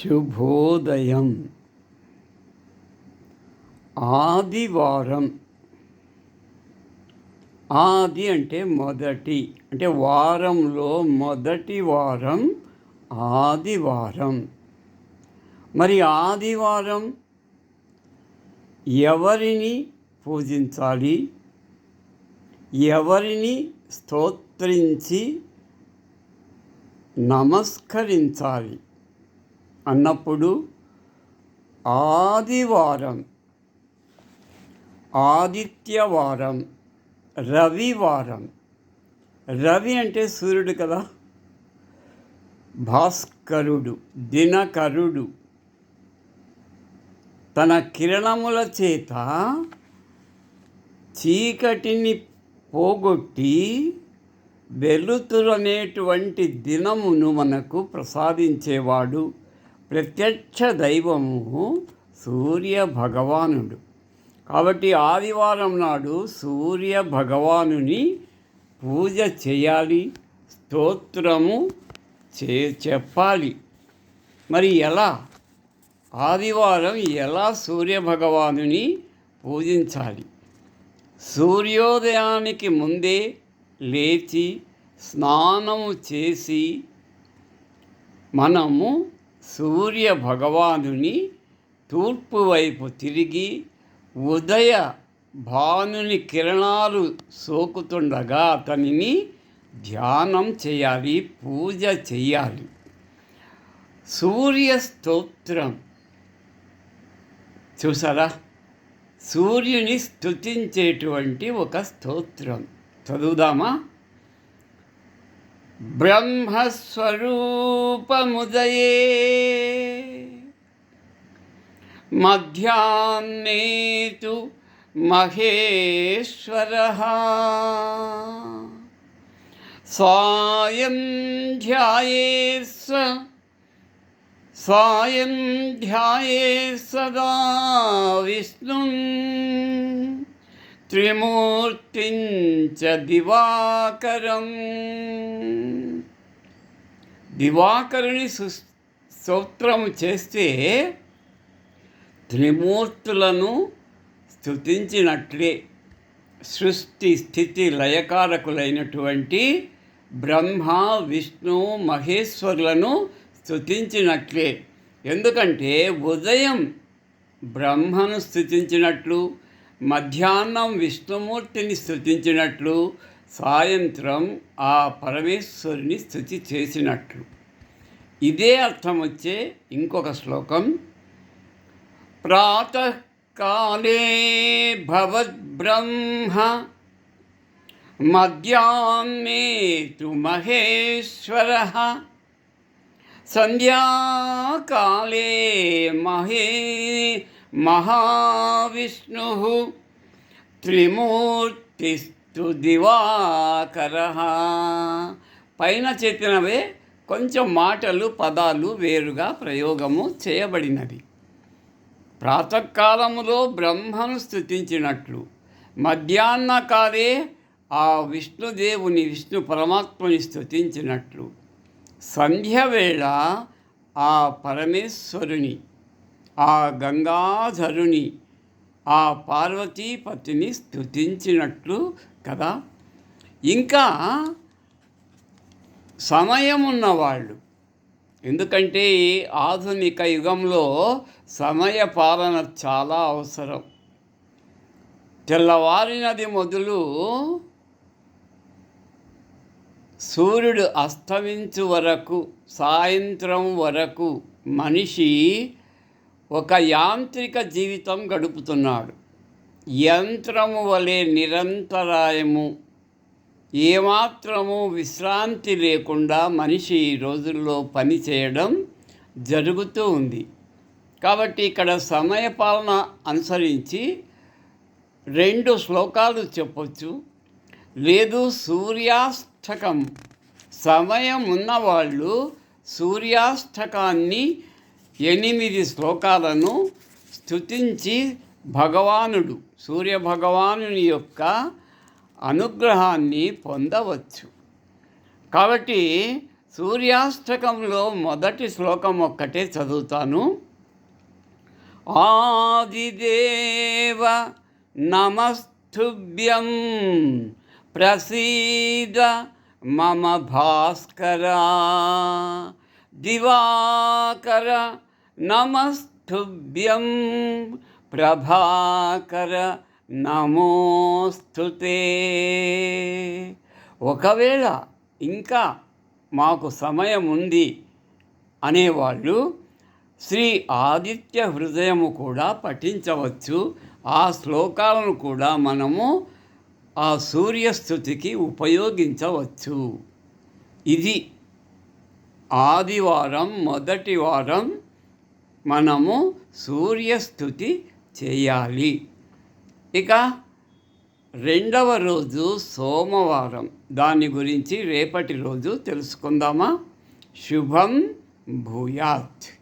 శుభోదయం. ఆదివారం. ఆది అంటే మొదటి అంటే వారంలో మొదటి వారం ఆదివారం. మరి ఆదివారం ఎవరిని పూజించాలి? ఎవరిని స్తోత్రించి నమస్కరించాలి? అన్నప్పుడు ఆదివారం ఆదిత్యవారం రవివారం. రవి అంటే సూర్యుడు కదా? భాస్కరుడు దినకరుడు. తన కిరణముల చేత చీకటిని పోగొట్టి వెలుతురనేటువంటి దినమును మనకు ప్రసాదించేవాడు. ప్రత్యక్ష దైవము సూర్య భగవానుడు. కాబట్టి ఆదివారం నాడు సూర్య భగవానుని పూజ చేయాలి స్తోత్రము చే చెప్పాలి. మరి ఎలా? ఆదివారం ఎలా సూర్య భగవానుని పూజించాలి? సూర్యోదయానికి ముందే లేచి స్నానము చేసి మనము సూర్య భగవానుని తూర్పు వైపు తిరిగి ఉదయ భానుని కిరణాలు సోకుతుండగా అతనిని ధ్యానం చేయాలి పూజ చేయాలి. సూర్య స్తోత్రం. చూసారా? సూర్యుని స్తుతించేటువంటి ఒక స్తోత్రం. చదువుదామా? బ్రహ్మస్వరూపముదయే. మధ్యాహ్నే తు మహేశ్వర. సాయం ధ్యాయేస్వ సాయం ధ్యాయే సదా విష్ణు. త్రిమూర్తించ దివాకరం. దివాకరుని స్తోత్రము చేస్తే త్రిమూర్తులను స్థుతించినట్లే సృష్టి స్థితి లయకారకులైనటువంటి బ్రహ్మ విష్ణు మహేశ్వరులను స్థుతించినట్లే ఎందుకంటే ఉదయం బ్రహ్మను స్థుతించినట్లు మధ్యాహ్నం విష్ణుమూర్తిని స్థుతించినట్లు సాయంత్రం ఆ పరమేశ్వరుని స్థుతి చేసినట్లు. ఇదే అర్థం వచ్చే ఇంకొక శ్లోకం. ప్రాతకాలే భవద్బ్రహ్మ మధ్యాహ్నే తు మహేశ్వర సంధ్యాకాలే మహే మహావిష్ణు త్రిమూర్తిస్తు దివాకర. పైన చెప్పినవే కొంచెం మాటలు పదాలు వేరుగా ప్రయోగము చేయబడినది. ప్రాతకాలములో బ్రహ్మను స్థుతించినట్లు మధ్యాహ్నకాలే ఆ విష్ణుదేవుని విష్ణు పరమాత్మని స్థుతించినట్లు సంధ్యవేళ ఆ పరమేశ్వరుని ఆ గంగాధరుని ఆ పార్వతీపతిని స్థుతించినట్లు కదా? ఇంకా సమయం ఉన్నవాళ్ళు ఎందుకంటే ఆధునిక యుగంలో సమయ పాలన చాలా అవసరం. తెల్లవారినది మొదలు సూర్యుడు అస్తమించు వరకు సాయంత్రం వరకు మనిషి ఒక యాంత్రిక జీవితం గడుపుతున్నాడు. యంత్రము వలె నిరంతరాయము. ఏమాత్రము విశ్రాంతి లేకుండా మనిషి ఈ రోజుల్లో పని చేయడం జరుగుతూ ఉంది. కాబట్టి ఇక్కడ సమయపాలన అనుసరించి రెండు శ్లోకాలు చెప్పొచ్చు. లేదు సూర్యాష్టకం. సమయం ఉన్నవాళ్ళు సూర్యాష్టకాన్ని ఎనిమిది శ్లోకాలను స్తుతించి భగవానుడు సూర్య భగవానుని యొక్క అనుగ్రహాన్ని పొందవచ్చు. కాబట్టి సూర్యాష్టకంలో మొదటి శ్లోకం ఒక్కటే చదువుతాను. ఆదిదేవ నమస్తుభ్యం ప్రసీద మమ భాస్కరా దివాకర నమస్తుభ్యం ప్రభాకర నమోస్తుతే ఒకవేళ ఇంకా మాకు సమయం ఉంది అనేవాళ్ళు శ్రీ ఆదిత్య హృదయము కూడా పఠించవచ్చు. ఆ శ్లోకాలను కూడా మనము ఆ సూర్యస్థుతికి ఉపయోగించవచ్చు. ఇది ఆదివారం మొదటి వారం మనము సూర్యస్థుతి చేయాలి. ఇక రెండవ రోజు సోమవారం. దాని గురించి రేపటి రోజు తెలుసుకుందామా? శుభం భూయాత్.